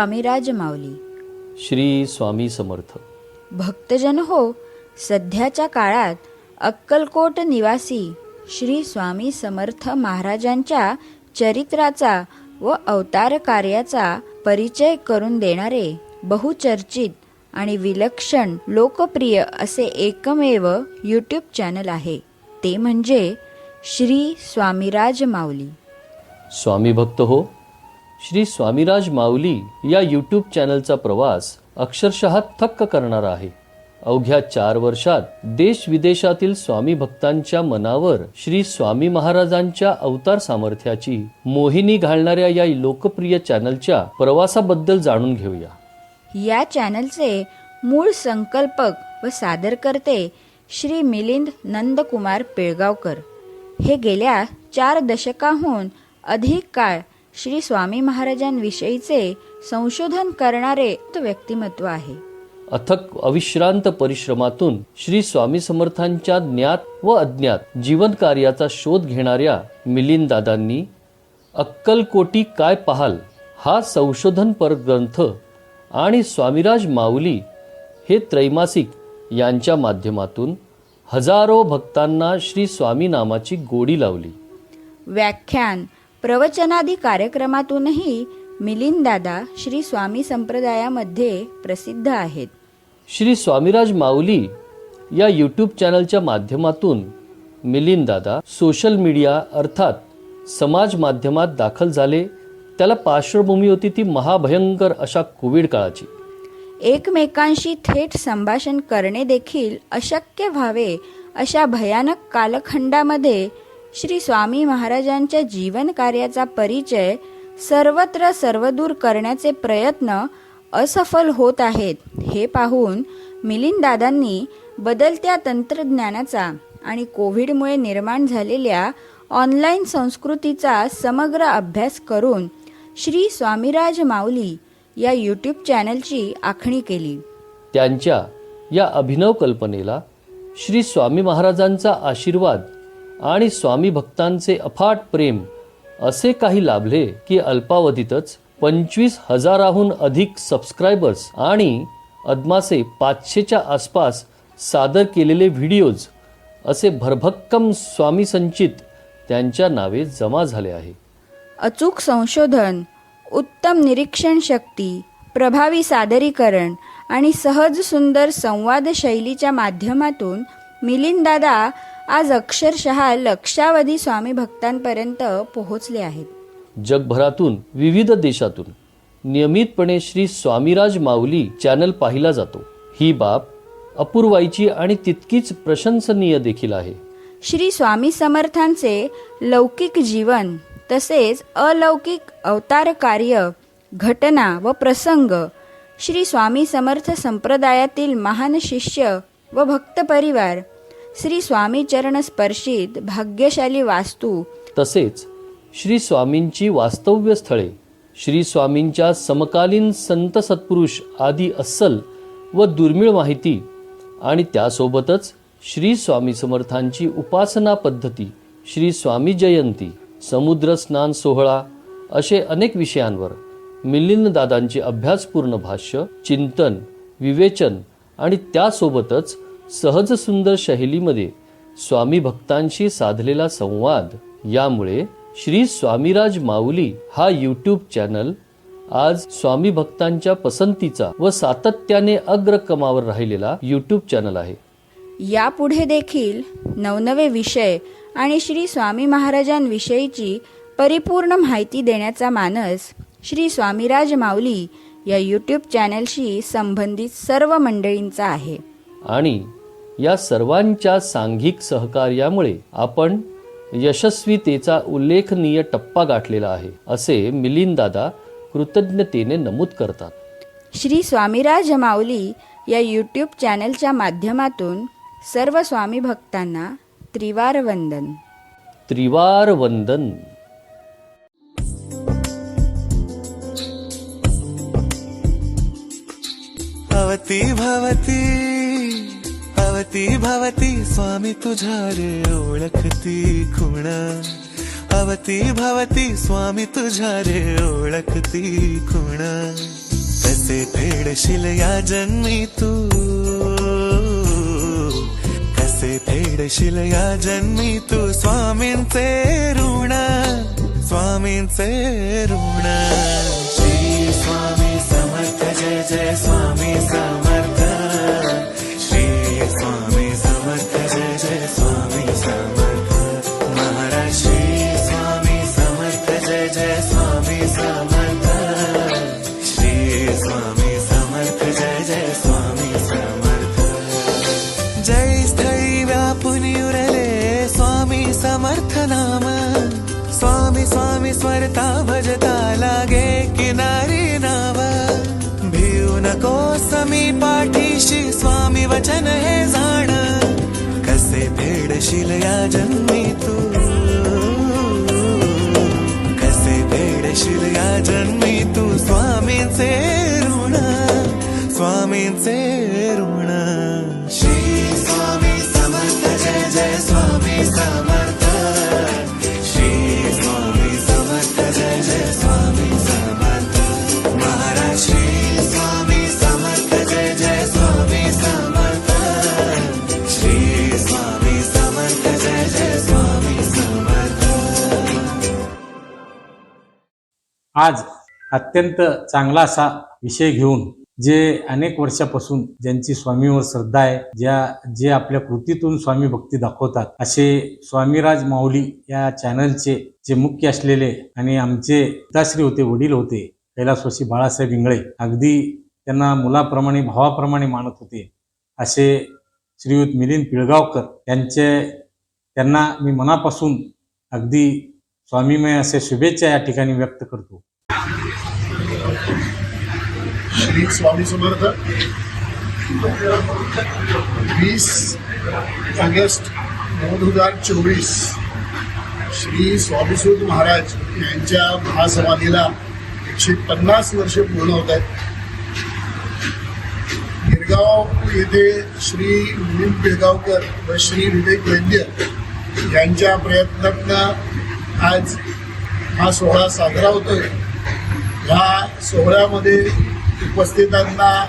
स्वामीराज माऊली श्री स्वामी समर्थ. भक्तजन हो सध्याच्या काळात अक्कलकोट निवासी श्री स्वामी समर्थ महाराजांच्या चरित्राचा व अवतार कार्याचा परिचय करून देणारे बहुचर्चित आणि विलक्षण लोकप्रिय असे एकमेव यूट्यूब चॅनल आहे. ते म्हणजे श्री स्वामीराज माऊली स्वामी भक्त हो श्री स्वामीराज माऊली या यूट्यूब चॅनलचा प्रवास अक्षरशः थक्क करणारा आहे. अवघ्या चार वर्षात देश विदेशातील स्वामी भक्तांच्या मनावर श्री स्वामी महाराजांच्या अवतार सामर्थ्याची मोहिनी घालणाऱ्या या लोकप्रिय चॅनलच्या प्रवासाबद्दल जाणून घेऊया. या चॅनलचे मूळ संकल्पक व सादरकर्ते श्री मिलिंद नंदकुमार पिळगावकर. हे गेल्या चार दशकाहून अधिक काळ श्री स्वामी महाराजांविषयीचे संशोधन करणारे व्यक्तिमत्व आहे. अथक अविश्रांत परिश्रमातून श्री स्वामी समर्थांच्या ज्ञात व अज्ञात जीवन कार्याचा शोध घेणाऱ्या मिलिंददादांनी अक्कलकोटी काय पाहाल हा संशोधनपर ग्रंथ आणि स्वामीराज माऊली हे त्रैमासिक यांच्या माध्यमातून हजारो भक्तांना श्री स्वामी नामाची गोडी लावली. व्याख्यान प्रवचनादी कार्यक्रमातूनही मिलिंददादा श्री स्वामी संप्रदायामध्ये प्रसिद्ध आहेत. श्री स्वामीराज माऊली या यूट्यूब चॅनलच्या माध्यमातून मिलिंद दादा सोशल मीडिया अर्थात समाज माध्यमात दाखल झाले. त्याला पार्श्वभूमी होती ती महाभयंकर अशा कोविड काळाची. एकमेकांशी थेट संभाषण करणे देखील अशक्य व्हावे अशा भयानक कालखंडामध्ये श्री स्वामी महाराजांच्या जीवन कार्याचा परिचय सर्वत्र सर्वदूर करण्याचे प्रयत्न असफल होत आहेत. हे पाहून मिलिंदादांनी बदलत्या तंत्रज्ञानाचा आणि कोविडमुळे निर्माण झालेल्या ऑनलाईन संस्कृतीचा समग्र अभ्यास करून श्री स्वामीराज माऊली या यूट्यूब चॅनलची आखणी केली. त्यांच्या या अभिनव कल्पनेला श्री स्वामी महाराजांचा आशीर्वाद आणि स्वामी भक्तांचे अफाट प्रेम असे काही लाभले की अल्पावधीतच पंचवीस हजाराहून अधिक सबस्क्रायबर्स आणि अदमासे पाचशेच्या आसपास सादर केलेले व्हिडिओज असे भरभक्कम स्वामी संचित त्यांच्या नावे जमा झाले आहे. अचूक संशोधन उत्तम निरीक्षण शक्ती प्रभावी सादरीकरण आणि सहज सुंदर संवाद शैलीच्या माध्यमातून मिलिंददादा आज अक्षरशः लक्षावधी स्वामी भक्तांपर्यंत पोहोचले आहेत. जगभरातून विविध देशातून नियमितपणे श्री स्वामीराज माऊली चॅनल पाहिला जातो. ही बाब अपूर्वाईची आणि तितकीच प्रशंसनीय देखील आहे. श्री स्वामी समर्थांचे लौकिक जीवन तसेच अलौकिक अवतार कार्य घटना व प्रसंग श्री स्वामी समर्थ संप्रदायातील महान शिष्य व भक्त परिवार श्री स्वामी चरण स्पर्शित भाग्यशाली वास्तू. तसेच श्री स्वामींची वास्तव्य स्थळे श्री स्वामींच्या समकालीन संत सत्पुरुष आदी अस्सल व दुर्मिळ माहिती आणि त्यासोबतच श्री स्वामी समर्थांची उपासना पद्धती श्री स्वामी जयंती समुद्र स्नान सोहळा असे अनेक विषयांवर मिलिंददादांचे अभ्यासपूर्ण भाष्य चिंतन विवेचन आणि त्यासोबतच सहज सुंदर शैलीमध्ये स्वामी भक्तांशी साधलेला संवाद. यामुळे श्री स्वामीराज माऊली हा यूट्यूब चॅनल आज स्वामी भक्तांच्या पसंतीचा व सातत्याने अग्रक्रमावर राहिलेला यूट्यूब चॅनल आहे. यापुढे देखील नवनवे विषय आणि श्री स्वामी महाराजांविषयीची परिपूर्ण माहिती देण्याचा मानस श्री स्वामीराज माऊली या यूट्यूब चॅनलशी संबंधित सर्व मंडळींचा आहे. आणि या सर्वांच्या सांघिक सहकार्यामुळे आपण यशस्वीतेचा उल्लेखनीय टप्पा गाठलेला आहे असे मिलिंद दादा कृतज्ञतेने नमूद करतात. श्री स्वामीराज माऊली या यूट्यूब चॅनलच्या माध्यमातून सर्व स्वामी भक्तांना त्रिवार वंदन. त्रिवार वंदन. अवती भवती. भवती भवती स्वामी तुझा रे ओळखती खुणा. अवती भवती स्वामी तुझा रे ओळखती खुणा. कसे फेडशील या जन्मी तू कसे फेडशील या जन्मी तू स्वामींचे ऋण. स्वामींचे ऋण. श्री स्वामी वचन हे जाण. कसे फेडशील या जन्मी तू कसे फेडशील या जन्मी तू स्वामीचे ऋण स्वामीचे आज अत्यंत चांगला असा विषय घेऊन जे अनेक वर्षापासून ज्यांची स्वामीवर श्रद्धा आहे ज्या जे आपल्या कृतीतून स्वामी भक्ती दाखवतात असे स्वामीराज माऊली या चॅनलचे जे मुख्य असलेले आणि आमचे पिताश्री होते वडील होते कैलासवासी बाळासाहेब इंगळे अगदी त्यांना मुलाप्रमाणे भावाप्रमाणे मानत होते असे श्रीयुत मिलिंद पिळगावकर यांचे त्यांना मी मनापासून अगदी स्वामीमय असे शुभेच्छा या ठिकाणी व्यक्त करतो. श्री स्वामी समर्थ. वीस ऑगस्ट दोन हजार चोवीस. श्री स्वामीसूत महाराज यांच्या महासमाधीला एकशे पन्नास वर्ष पूर्ण होत आहेत. गिरगाव येथे श्री मिलिंद बेळगावकर व श्री विवेक वैद्य यांच्या प्रयत्नातनं आज हा सोहळा साजरा होतोय. ह्या सोहळ्यामध्ये उपस्थितांना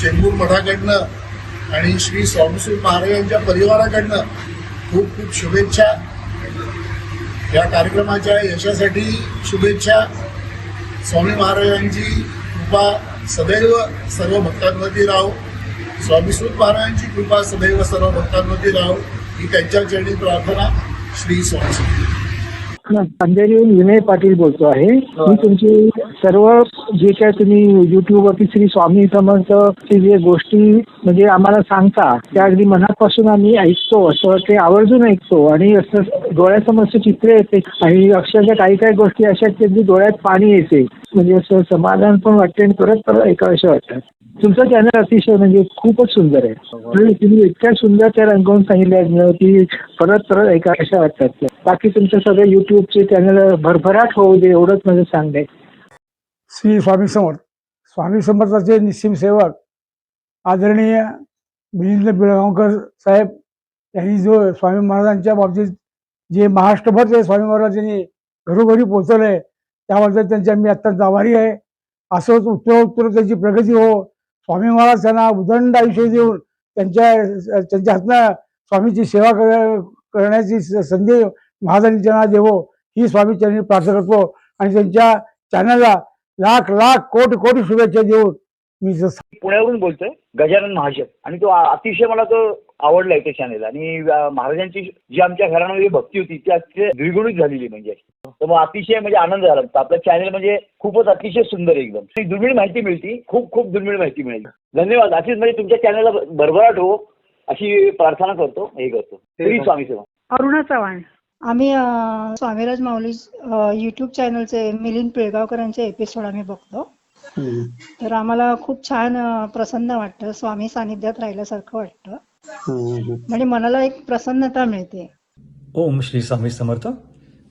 चेंबूर मठाकडनं आणि श्री स्वामीश्री महाराजांच्या परिवाराकडनं खूप खूप शुभेच्छा. या कार्यक्रमाच्या यशासाठी शुभेच्छा. स्वामी महाराजांची कृपा सदैव सर्व भक्तांवरती राहो स्वामीसूत महाराजांची कृपा सदैव सर्व भक्तांवरती राहो. ही त्यांच्या चरणी प्रार्थना श्री स्वामी अंधेरीहून विनय पाटील बोलतो आहे. मी तुमची सर्व जे काय तुम्ही युट्यूबवरती श्री स्वामी समर्थची जे गोष्टी म्हणजे आम्हाला सांगता त्या अगदी मनापासून आम्ही ऐकतो असं ते आवर्जून ऐकतो. आणि असं डोळ्यासमोर चित्र येते. आणि अक्षरशः काही काही गोष्टी अशा आहेत की अगदी डोळ्यात पाणी येते. म्हणजे असं समाधान पण वाटते आणि परत परत ऐकावंसं वाटतं. तुमचं चॅनल अतिशय म्हणजे खूपच सुंदर आहे. म्हणजे तुम्ही इतक्या सुंदर त्या रंगवून सांगितल्या की परत परत ऐकाव्याशा वाटतात बाकी तुमचं सगळं युट्यूबचे चॅनल भरभराट होऊ दे एवढंच म्हणजे सांगणे श्री स्वामी समर्थ. स्वामी समर्थाचे निस्सिम सेवक आदरणीय मिलिंद बिळगावकर साहेब यांनी जो स्वामी महाराजांच्या बाबतीत जे महाराष्ट्रभर जे स्वामी महाराजांनी घरोघरी पोहोचवलंय त्याबद्दल त्यांच्या मी अत्यंत आभारी आहे. असंच उत्तरोत्तर त्यांची प्रगती हो स्वामी महाराज त्यांना उदंड आयुष्य देऊन त्यांच्या त्यांच्या हातनं स्वामीची सेवा कर- करण्याची स- संधी महाराजांनी त्यांना देवो ही स्वामी चरणी प्रार्थना करतो. आणि त्यांच्या चॅनलला लाख लाख कोटी कोटी शुभेच्छा देऊन मी जसं पुण्यावरून बोलतोय गजानन महाजन आणि तो अतिशय मला तो आवडलाय ते चॅनेल आणि महाराजांची जी आमच्या घरामध्ये भक्ती होती ती अतिशय द्विगुणित झालेली म्हणजे तर मग अतिशय म्हणजे आनंद झाला. तर आपलं चॅनेल म्हणजे खूपच अतिशय सुंदर एकदम. दुर्मिळ माहिती मिळती. खूप खूप दुर्मिळ माहिती मिळेल. धन्यवाद. अशीच म्हणजे तुमच्या चॅनलला भरभराट हो अशी प्रार्थना करतो हे करतो. श्री स्वामी सेवा. अरुणा चव्हाण. आम्ही स्वामीराज माऊली यूट्यूब चॅनलचे मिलिंद पिळगावकरांचे एपिसोड आम्ही बघतो. तर आम्हाला खूप छान प्रसन्न वाटतं. स्वामी सानिध्यात राहिल्यासारखं वाटतं. म्हणजे मनाला एक प्रसन्नता मिळते. ओम श्री स्वामी समर्थ.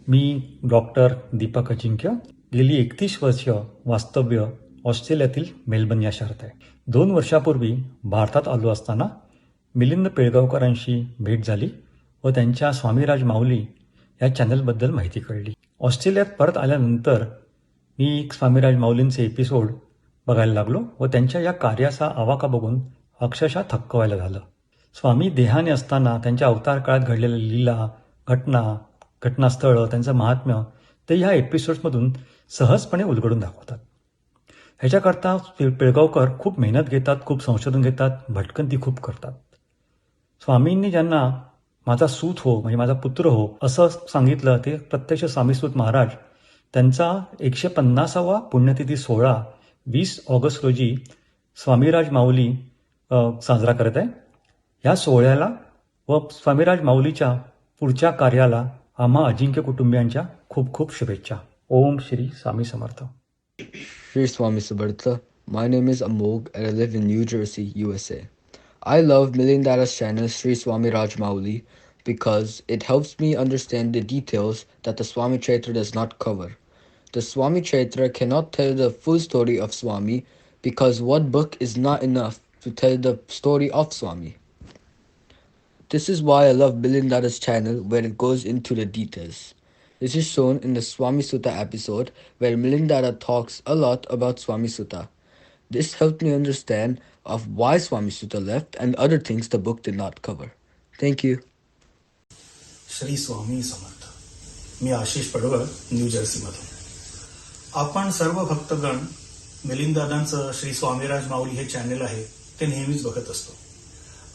मी डॉक्टर दीपक अजिंक्य. गेली एकतीस वर्ष वास्तव्य ऑस्ट्रेलियातील मेलबर्न या शहरात आहे. दोन वर्षापूर्वी भारतात आलो असताना मिलिंद पिळगावकरांशी भेट झाली व त्यांच्या स्वामीराज माऊली या चॅनलबद्दल माहिती कळली. ऑस्ट्रेलियात परत आल्यानंतर मी स्वामीराज माऊलींचे एपिसोड बघायला लागलो व त्यांच्या या कार्याचा आवाका बघून अक्षरशः थक्क व्हायला झालं. स्वामी देहाने असताना त्यांच्या अवतार काळात घडलेल्या लीला घटना घटनास्थळं त्यांचं महात्म्य ते ह्या एपिसोड्समधून सहजपणे उलगडून दाखवतात. ह्याच्याकरता पिळगावकर खूप मेहनत घेतात खूप संशोधन घेतात भटकंती खूप करतात. स्वामींनी ज्यांना माझा सूत हो म्हणजे माझा पुत्र हो असं सांगितलं ते प्रत्यक्ष स्वामीसूत महाराज त्यांचा एकशे पन्नासावा पुण्यतिथी सोहळा वीस ऑगस्ट रोजी स्वामीराज माऊली साजरा करत आहे. या सोहळ्याला व स्वामीराज माऊलीच्या पुढच्या कार्याला आम्हा अजिंक्य कुटुंबियांच्या खूप खूप शुभेच्छा. Om Shri Swami Samarth. Shri Swami Samarth. My name is Amogh I live in New Jersey U S A I love milling that channel Shri Swami Raj Mauli because it helps me understand the details that the Swami Kshetra does not cover the Swami Kshetra cannot tell the full story of Swami because what book is not enough to tell the story of Swami This is why I love Milindara's channel where it goes into the details. This is shown in the Swami Sutta episode where Milindara talks a lot about Swami Sutta. This helped me understand of why Swami Sutta left and other things the book did not cover. Thank you. Shri Swami Samarth me Ashish Padwal New जर्सीमधून आपण सर्व भक्तगण मिलिंददादांचं श्री स्वामीराज माऊली हे channel आहे ते नेहमीच बघत असतो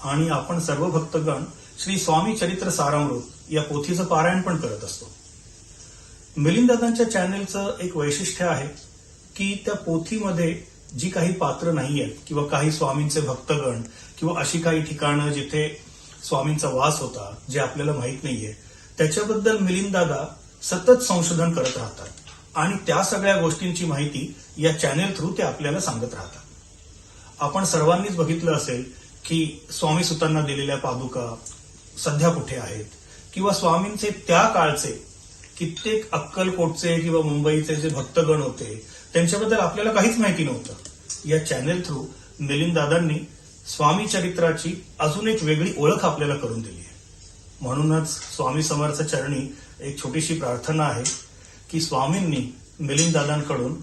आणि आपण सर्व भक्तगण श्री स्वामी चरित्र सारामृत या पोथीचं पारायण पण करत असतो. मिलिंदादांच्या चॅनेलचं एक वैशिष्ट्य आहे की त्या पोथीमध्ये जी काही पात्र नाही आहेत किंवा काही स्वामींचे भक्तगण किंवा अशी काही ठिकाणं जिथे स्वामींचा वास होता जे आपल्याला माहीत नाहीये त्याच्याबद्दल मिलिंदादा सतत संशोधन करत राहतात. आणि त्या सगळ्या गोष्टींची माहिती या चॅनेल थ्रू ते आपल्याला सांगत राहतात. आपण सर्वांनीच बघितलं असेल की स्वामी सुतांना दिलेल्या पादुका सध्या कुठे आहेत? किंवा स्वामींचे त्या काळचे कित्येक अक्कलकोटचे किंवा मुंबईचे जे भक्तगण होते त्यांच्याबद्दल आपल्याला काहीच माहिती नव्हतं. या चॅनेल थ्रू मिलिंद दादांनी स्वामी चरित्राची अजून एक वेगळी ओळख आपल्याला करून दिली आहे. म्हणूनच स्वामी समर्थ चरणी एक छोटीशी प्रार्थना आहे की स्वामींनी मिलिंद दादांकडून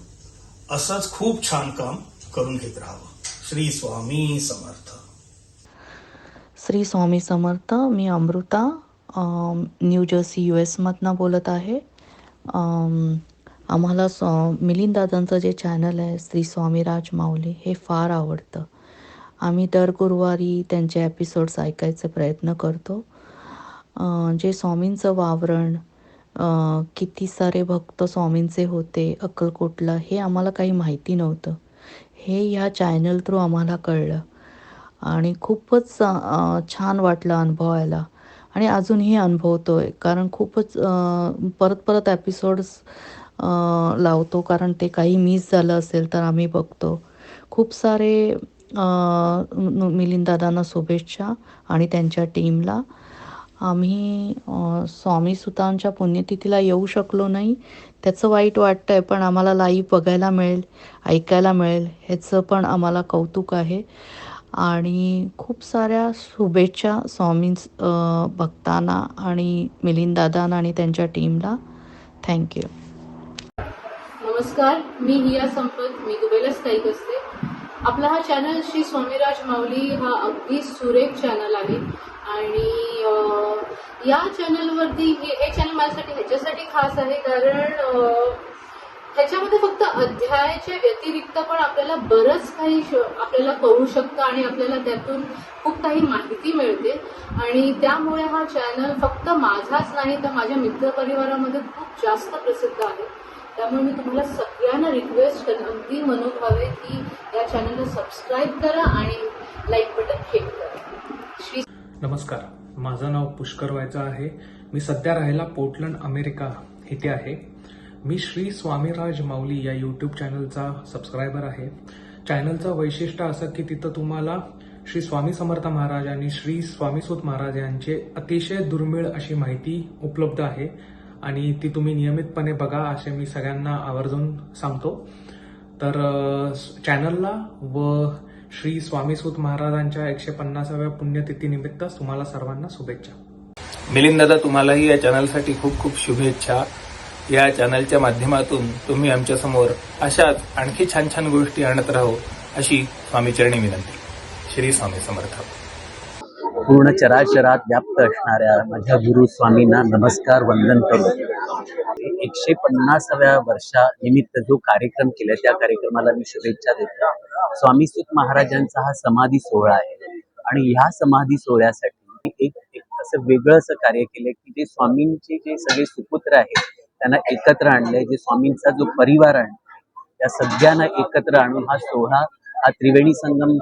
असंच खूप छान काम करून घेत राहावं. श्री स्वामी समर्थ. श्री स्वामी समर्थ मी अमृता न्यू जर्सी यू एसमधनं बोलत आहे. आम्हाला स्व मिलिंदादांचं जे चॅनल आहे श्री स्वामीराज माऊली हे फार आवडतं. आम्ही दर गुरुवारी त्यांचे एपिसोड्स ऐकायचा प्रयत्न करतो. जे स्वामींचं वावरण किती सारे भक्त स्वामींचे होते अक्कलकोटला हे आम्हाला काही माहिती नव्हतं. हे ह्या चॅनल थ्रू आम्हाला कळलं. आणि खूपच छान वाटलं अनुभवायला. आणि अजूनही अनुभवतो आहे कारण खूपच परत परत एपिसोड्स लावतो कारण ते काही मिस झालं असेल तर आम्ही बघतो. खूप सारे मिलिंददादांना शुभेच्छा आणि त्यांच्या टीमला आम्ही स्वामी सुतांच्या पुण्यतिथीला येऊ शकलो नाही. त्याचं वाईट वाटतं आहे पण आम्हाला लाईव्ह बघायला मिळेल ऐकायला मिळेल ह्याचं पण आम्हाला कौतुक आहे. आणि खूप साऱ्या शुभेच्छा स्वामी भक्तांना आणि मिलिंददादांना आणि त्यांच्या टीमला. थँक्यू नमस्कार मी हिया संपत मी दुबईला स्थायिक असते. आपला हा चॅनल श्री स्वामीराज माऊली हा अगदी सुरेख चॅनल आहे. आणि या चॅनलवरती हे हे चॅनल माझ्यासाठी ह्याच्यासाठी खास आहे कारण ह्याच्यामध्ये फक्त अध्यायाच्या व्यतिरिक्त पण आपल्याला बरंच काही आपल्याला कळू शकतं आणि आपल्याला त्यातून खूप काही माहिती मिळते. आणि त्यामुळे हा चॅनल फक्त माझाच नाही तर माझ्या मित्रपरिवारामध्ये खूप जास्त प्रसिद्ध आहे. त्यामुळे मी तुम्हाला सगळ्यांना रिक्वेस्ट करेन अगदी मनोभावे की या चॅनलला सबस्क्राईब करा आणि लाईक बटन हे करा. श्री नमस्कार. माझं नाव पुष्कर व्हायचं आहे. मी सध्या राहायला पोर्टलंड अमेरिका इथे आहे. मी श्री स्वामीराज माऊली या यूट्यूब चॅनलचा सबस्क्रायबर आहे. चॅनलचं वैशिष्ट्य असं की तिथं तुम्हाला श्री स्वामी समर्थ महाराज आणि श्री स्वामीसूत महाराज यांचे अतिशय दुर्मिळ अशी माहिती उपलब्ध आहे. आणि ती तुम्ही नियमितपणे बघा असे मी सगळ्यांना आवर्जून सांगतो. तर चॅनलला व श्री स्वामीसूत महाराजांच्या एकशे पन्नासाव्या पुण्यतिथीनिमित्त तुम्हाला सर्वांना शुभेच्छा. मिलिंद दादा तुम्हालाही या चॅनलसाठी खूप खूप शुभेच्छा. या चॅनलच्या माध्यमातून तुम्ही आमच्यासमोर अशाच आणखी छान छान गोष्टी आणत राहो अशी स्वामीचरणी विनंती. श्री स्वामी समर्थ. पूर्ण चराचरात व्याप्त असणाऱ्या माझ्या गुरु स्वामींना नमस्कार वंदन करू एकशे पन्नासाव्या वर्षानिमित्त जो कार्यक्रम केला त्या कार्यक्रमाला मी शुभेच्छा देतो. स्वामी सुत महाराजांचा हा समाधी सोहळा आहे. आणि ह्या समाधी सोहळ्यासाठी एक एक असं वेगळं असं कार्य केलं की जे स्वामींचे जे सगळे सुपुत्र आहेत त्यांना एकत्र आणलंय जे स्वामींचा जो परिवार आहे त्या सगळ्यांना एकत्र आणून हा सोहळा हा त्रिवेणी संगम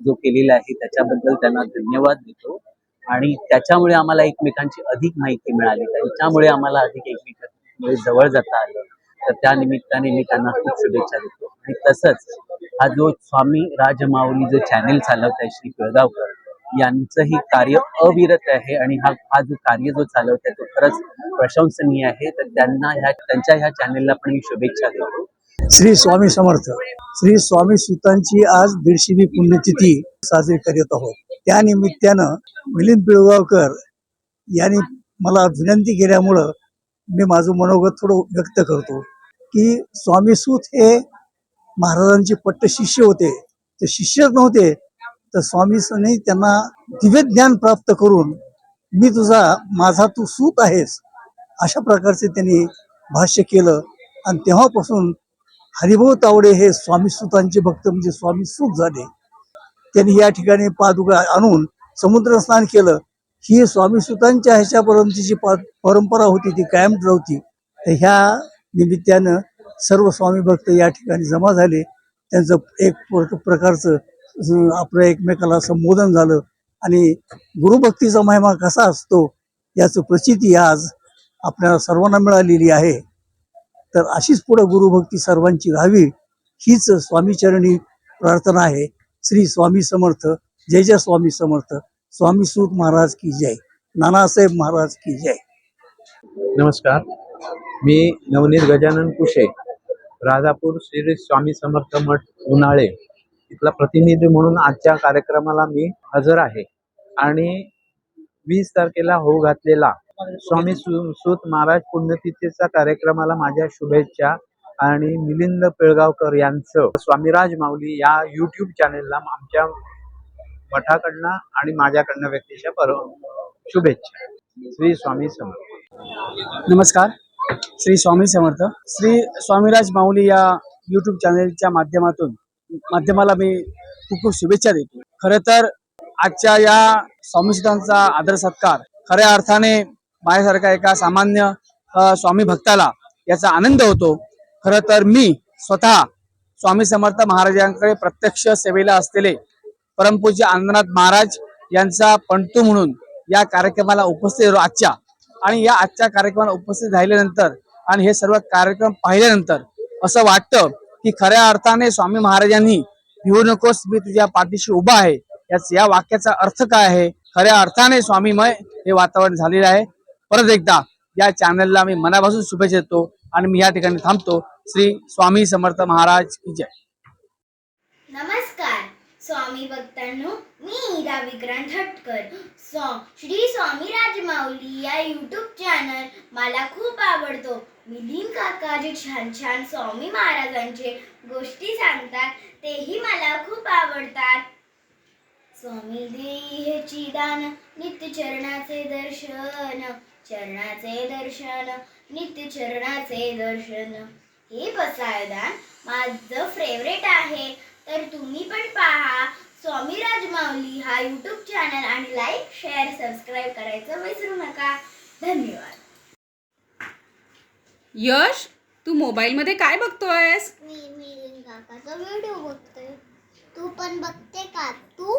जो केलेला आहे त्याच्याबद्दल त्यांना धन्यवाद देतो. आणि त्याच्यामुळे आम्हाला एकमेकांची अधिक माहिती मिळाली. त्याच्यामुळे आम्हाला अधिक एकमेकांमुळे जवळ जाता आलं. तर त्या निमित्ताने मी त्यांना खूप शुभेच्छा देतो. आणि तसंच हा जो स्वामी राजमाऊली जो चॅनेल चालवत आहे श्री पिळगावकर यांचंही कार्य अविरत आहे आणि हा हा जो कार्य जो चालवत आहे तो खरंच प्रशंसनीय आहे. तर त्यांना ह्या त्यांच्या ह्या चॅनेलला पण मी शुभेच्छा देतो. श्री स्वामी समर्थ. श्री स्वामी सुतांची आज दीडशेवी पुण्यतिथी साजरी करत आहोत. त्या निमित्तानं मिलिंद पिळगावकर यांनी मला विनंती केल्यामुळं मी माझं मनोगत थोडं व्यक्त करतो की स्वामी सूत हे महाराजांचे पट्ट शिष्य होते. ते शिष्यच नव्हते तर स्वामींनी त्यांना दिव्य ज्ञान प्राप्त करून मी तुझा माझा तू सूत आहेस अशा प्रकारचे त्यांनी भाष्य केलं. आणि तेव्हापासून हरिभाऊ तावडे हे स्वामी सुतांचे भक्त म्हणजे स्वामी सूत झाले. त्यांनी या ठिकाणी पादुका आणून समुद्र स्नान केलं. ही स्वामी सुतांच्या ह्याच्यापर्यंतची जी परंपरा होती ती कायम होती तर ह्या निमित्तानं सर्व स्वामी भक्त या ठिकाणी जमा झाले. त्यांचं एक प्रकारचं आपलं एकमेकाला संबोधन झालं. आणि गुरुभक्तीचा महिमा कसा असतो याचं प्रचिती आज आपल्याला सर्वांना मिळालेली आहे. तर अशीच पुढं गुरुभक्ती सर्वांची राहावी हीच स्वामीचरणी प्रार्थना आहे. श्री स्वामी समर्थ जय जय स्वामी समर्थ. स्वामी सूत महाराज की जय. नानासाहेब महाराज की जय. नमस्कार. मी नवनीत गजानन कुशे राजापूर श्री स्वामी समर्थ मठ उन्हाळे. इथला प्रतिनिधी म्हणून आजच्या कार्यक्रमाला मी हजर आहे. आणि वीस तारखेला होऊ घातलेला स्वामी सु महाराज पुण्यतिथीचा कार्यक्रमाला माझ्या शुभेच्छा आणि मिलिंद पिळगावकर यांचं स्वामीराज माऊली या युट्यूब चॅनेलला आमच्या मठाकडनं आणि माझ्याकडनं व्यक्तीच्या पर शुभेच्छा. श्री स्वामी समर्थ. नमस्कार. श्री स्वामी समर्थ. श्री स्वामीराज माऊली या यूट्यूब चॅनेलच्या माध्यमातून माध्यमाला मी खूप खूप शुभेच्छा देतो. खरं तर आजच्या या स्वामीसिद्धांचा आदर सत्कार खऱ्या अर्थाने माझ्यासारखा एका सामान्य स्वामी भक्ताला याचा आनंद होतो. खरं तर मी स्वतः स्वामी समर्थ महाराजांकडे प्रत्यक्ष सेवेला असलेले परमपूज्य आनंदनाथ महाराज यांचा पंटू म्हणून या कार्यक्रमाला उपस्थित आजच्या. आणि या आजच्या कार्यक्रमाला उपस्थित राहिल्यानंतर आणि हे सर्व कार्यक्रम पाहिल्यानंतर असं वाटतं की खऱ्या अर्थाने स्वामी महाराजांनी भिवू नकोस मी तुझ्या पाठीशी उभा आहे. याच या वाक्याचा अर्थ काय आहे? खऱ्या अर्थाने स्वामीमय हे वातावरण झालेलं आहे. परत एकदा या चॅनलला मी मनापासून शुभेच्छा देतो आणि मी या ठिकाणी थांबतो. श्री स्वामी समर्थ महाराज की जय. नमस्कार. स्वामी भक्तांनो मी इरा विक्रांत हटकर. स्वा श्री स्वामी राजमाऊली या यूट्यूब चॅनल मला खूप आवडतो. मिलिंद काका जे छान छान स्वामी महाराजांचे गोष्टी सांगतात तेही मला खूप आवडतात. स्वामी देई हे चिदान नित्य चरणाचे दर्शन. चरणाचे दर्शन नित्य चरणाचे दर्शन. हे पसायदान माझं फेवरेट आहे. तर तुम्ही पण पहा स्वामी राजमाऊली हा यूट्यूब चॅनल आणि लाईक शेअर सबस्क्राईब करायचं विसरू नका. धन्यवाद. यश तू मोबाईलमध्ये काय बघतोयस? मी मिलिंद काकाचा व्हिडिओ बघतोय. तू पण बघते का? तू?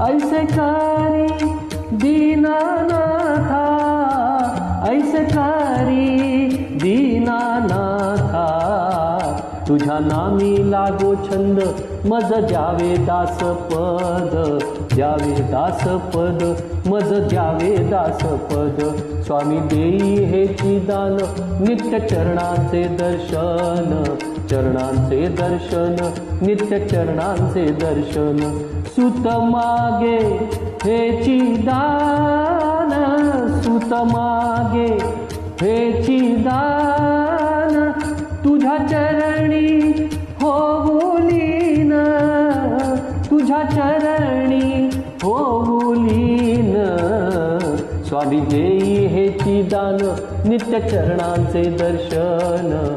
ऐसे करी दीनानाथा ऐसे करी दीनानाथा। तुझ्या नामी लागो छंद मज द्यावे दास पद द्यावे दास पद मज द्यावे दास पद स्वामी देई हे दान नित्य चरणाचे दर्शन। चरणांचे दर्शन नित्य चरणांचे दर्शन. सुत मागे हेची दान सुत मागे हेची दान. तुझ्या चरणी होऊलीन तुझ्या चरणी होऊलीन स्वामी देई हेची दान नित्य चरणांचे दर्शन.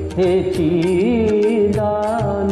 हेची दान